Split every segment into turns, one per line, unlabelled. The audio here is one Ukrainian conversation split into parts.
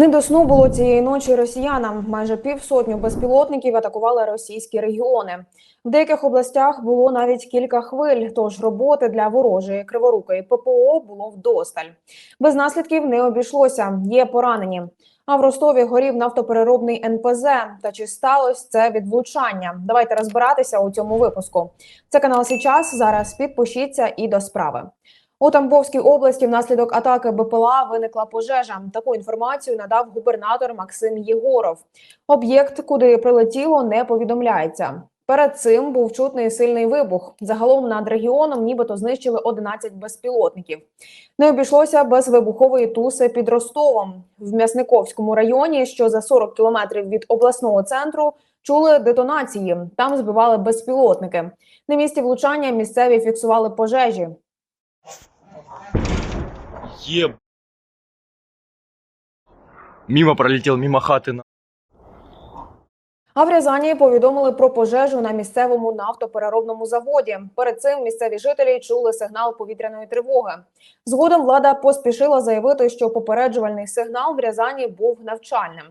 Не до сну було цієї ночі росіянам. Майже півсотню безпілотників атакували російські регіони. В деяких областях було навіть кілька хвиль. Тож роботи для ворожої криворукої ППО було вдосталь. Без наслідків не обійшлося. Є поранені. А в Ростові горів нафтопереробний НПЗ. Та чи сталося це від влучання? Давайте розбиратися у цьому випуску. Це канал Січас. Зараз підпишіться і до справи. У Тамбовській області внаслідок атаки БПЛА виникла пожежа. Таку інформацію надав губернатор Максим Єгоров. Об'єкт, куди прилетіло, не повідомляється. Перед цим був чутний сильний вибух. Загалом над регіоном нібито знищили 11 безпілотників. Не обійшлося без вибухової туси під Ростовом в М'ясниковському районі, що за 40 кілометрів від обласного центру. Чули детонації. Там збивали безпілотники. На місці влучання місцеві фіксували пожежі.
Еб. Мимо пролетел, мимо хаты. на-
А в Рязані повідомили про пожежу на місцевому нафтопереробному заводі. Перед цим місцеві жителі чули сигнал повітряної тривоги. Згодом влада поспішила заявити, що попереджувальний сигнал в Рязані був навчальним.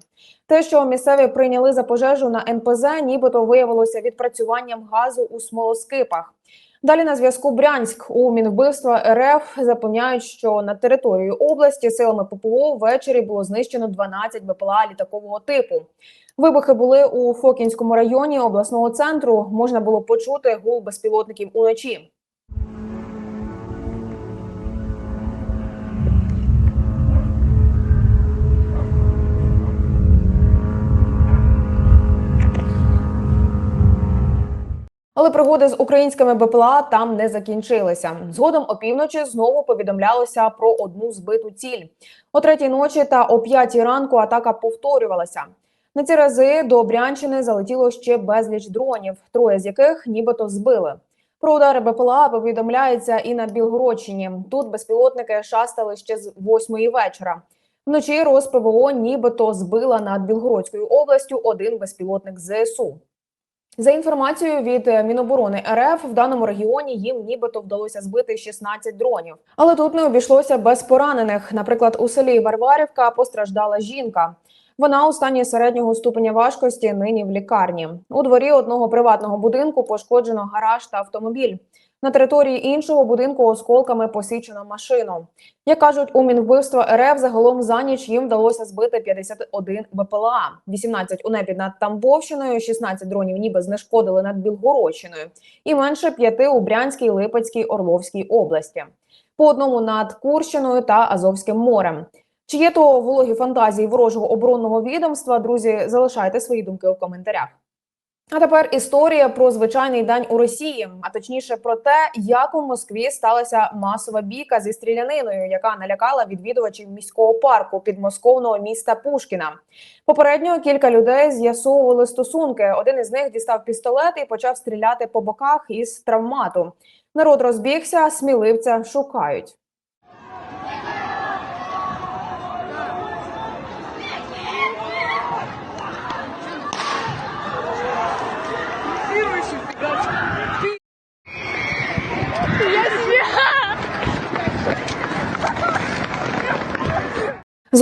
Те, що місцеві прийняли за пожежу на НПЗ, нібито виявилося відпрацюванням газу у смолоскипах. Далі на зв'язку Брянськ у Мінвбивства РФ запевняють, що на території області силами ППО ввечері було знищено 12 БПЛА літакового типу. Вибухи були у Фокінському районі обласного центру. Можна було почути гул безпілотників уночі. Але пригоди з українськими БПЛА там не закінчилися. Згодом опівночі знову повідомлялося про одну збиту ціль. О третій ночі та о п'ятій ранку атака повторювалася. На ці рази до Брянщини залетіло ще безліч дронів, троє з яких нібито збили. Про удари БПЛА повідомляється і на Білгородщині. Тут безпілотники шастали ще з восьмої вечора. Вночі РосПВО нібито збила над Білгородською областю один безпілотник ЗСУ. За інформацією від е, Міноборони РФ, в даному регіоні їм нібито вдалося збити 16 дронів. Але тут не обійшлося без поранених. Наприклад, у селі Варварівка постраждала жінка. Вона у стані середнього ступеня важкості нині в лікарні. У дворі одного приватного будинку пошкоджено гараж та автомобіль. На території іншого будинку осколками посічено машину. Як кажуть, у Мінвбивства РФ загалом за ніч їм вдалося збити 51 БПЛА, 18 у небі над Тамбовщиною, 16 дронів ніби знешкодили над Білгородщиною, і менше п'яти у Брянській, Липецькій, Орловській області. По одному над Курщиною та Азовським морем. Чи є то вологі фантазії ворожого оборонного відомства? Друзі, залишайте свої думки у коментарях. А тепер історія про звичайний день у Росії, а точніше про те, як у Москві сталася масова бійка зі стріляниною, яка налякала відвідувачів міського парку підмосковного міста Пушкіна. Попередньо кілька людей з'ясовували стосунки. Один із них дістав пістолет і почав стріляти по боках із травмату. Народ розбігся, сміливця шукають.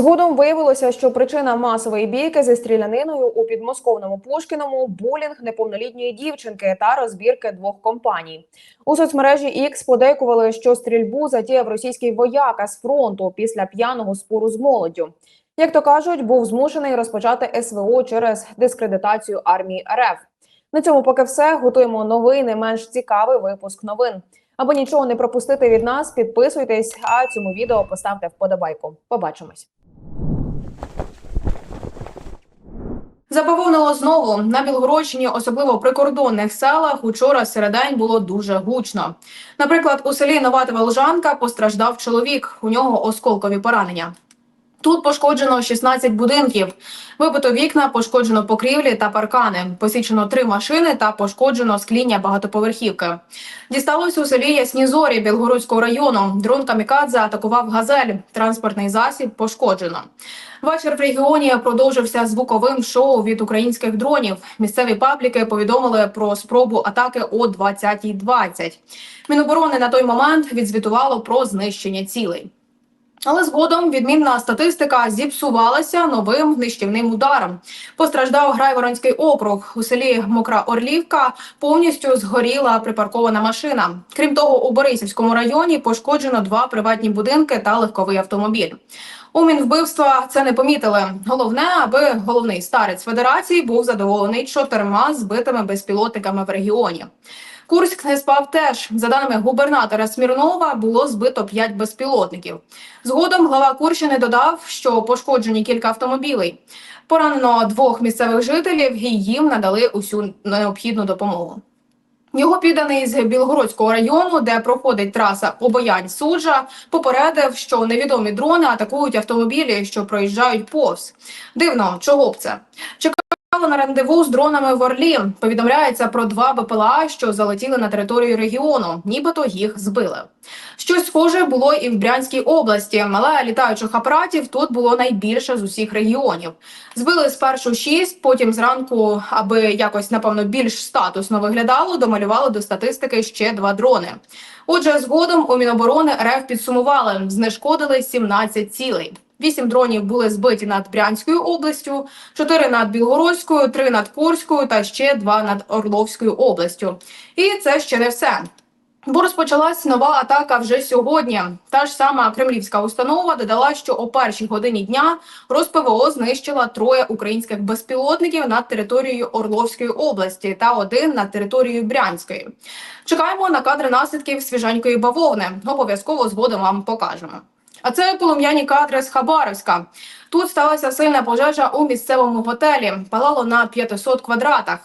Згодом виявилося, що причина масової бійки зі стріляниною у підмосковному Пушкіному булінг неповнолітньої дівчинки та розбірки двох компаній. У соцмережі X подейкували, що стрільбу затіяв російський вояка з фронту після п'яного спору з молоддю. Як то кажуть, був змушений розпочати СВО через дискредитацію армії РФ. На цьому поки все. Готуємо новий, не менш цікавий випуск новин. Аби нічого не пропустити від нас, підписуйтесь, а цьому відео поставте вподобайку. Побачимось. Забавовнило знову на Білгородщині, особливо в прикордонних селах. Учора середень було дуже гучно. Наприклад, у селі Новатова Лжанка постраждав чоловік. У нього осколкові поранення. Тут пошкоджено 16 будинків. Вибито вікна, пошкоджено покрівлі та паркани. Посічено три машини та пошкоджено скління багатоповерхівки. Дісталось у селі Ясні Зорі Білгородського району. Дрон Камікадзе атакував газель. Транспортний засіб пошкоджено. Вечір в регіоні продовжився звуковим шоу від українських дронів. Місцеві пабліки повідомили про спробу атаки о 20.20. Міноборони на той момент відзвітувало про знищення цілей.
Але згодом відмінна статистика зіпсувалася новим нищівним ударом. Постраждав Грайворонський округ у селі Мокра Орлівка. Повністю згоріла припаркована машина. Крім того, у Борисівському районі пошкоджено два приватні будинки та легковий автомобіль. У Мінвбивства це не помітили. Головне, аби головний старець федерації був задоволений чотирма збитими безпілотниками в регіоні. Курськ не спав теж. За даними губернатора Смірнова, було збито п'ять безпілотників. Згодом глава Курщини додав, що пошкоджені кілька автомобілей. Поранено двох місцевих жителів і їм надали усю необхідну допомогу. Його підданий з Білгородського району, де проходить траса Обоянь Суджа, попередив, що невідомі дрони атакують автомобілі, що проїжджають повз. Дивно, чого б це? Чекали на рандеву з дронами в Орлі. Повідомляється про два БПЛА, що залетіли на територію регіону, нібито їх збили. Щось схоже було і в Брянській області, але літаючих апаратів тут було найбільше з усіх регіонів. Збили спершу шість, потім зранку, аби якось напевно більш статусно виглядало, домалювали до статистики ще два дрони. Отже, згодом у Міноборони РФ підсумували, знешкодили 17 цілей. Вісім дронів були збиті над Брянською областю, чотири над Білгородською, три над Курською та ще два над Орловською областю. І це ще не все. Бо розпочалась нова атака вже сьогодні. Та ж сама кремлівська установа додала, що о першій годині дня РосПВО знищила троє українських безпілотників над територією Орловської області та один над територією Брянської. Чекаємо на кадри наслідків свіженької бавовни. Обов'язково згодом вам покажемо. А це полум'яні кадри з Хабаровська. Тут сталася сильна пожежа у місцевому готелі. Палало на 500 квадратах.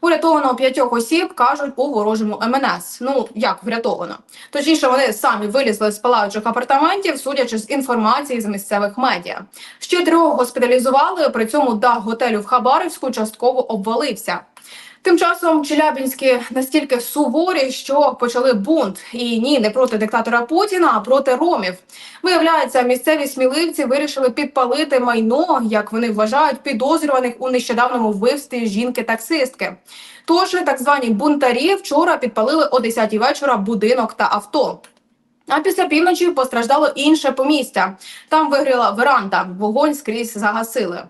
Урятовано п'ятьох осіб, кажуть, у ворожому МНС. Ну, як врятовано? Точніше, вони самі вилізли з палаючих апартаментів, судячи з інформації з місцевих медіа. Ще трьох госпіталізували, при цьому дах готелю в Хабаровську частково обвалився. Тим часом челябінські настільки суворі, що почали бунт. І ні, не проти диктатора Путіна, а проти ромів. Виявляється, місцеві сміливці вирішили підпалити майно, як вони вважають, підозрюваних у нещодавному вбивстві жінки-таксистки. Тож так звані бунтарі вчора підпалили о 10 вечора будинок та авто. А після півночі постраждало інше помістя. Там вигріла веранда, вогонь скрізь загасили.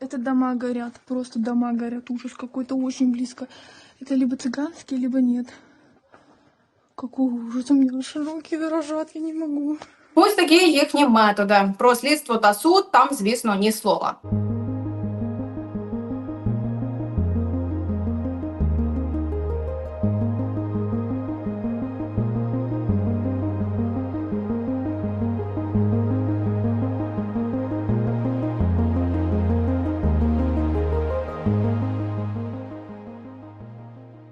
Это дома горят, просто дома горят, ужас какой-то очень близко. Это либо цыганские, либо нет. Какой ужас, у меня аж руки дрожат, я не могу.
Ось такі їхні методи. Про слідство та суд там, звісно, ні слова.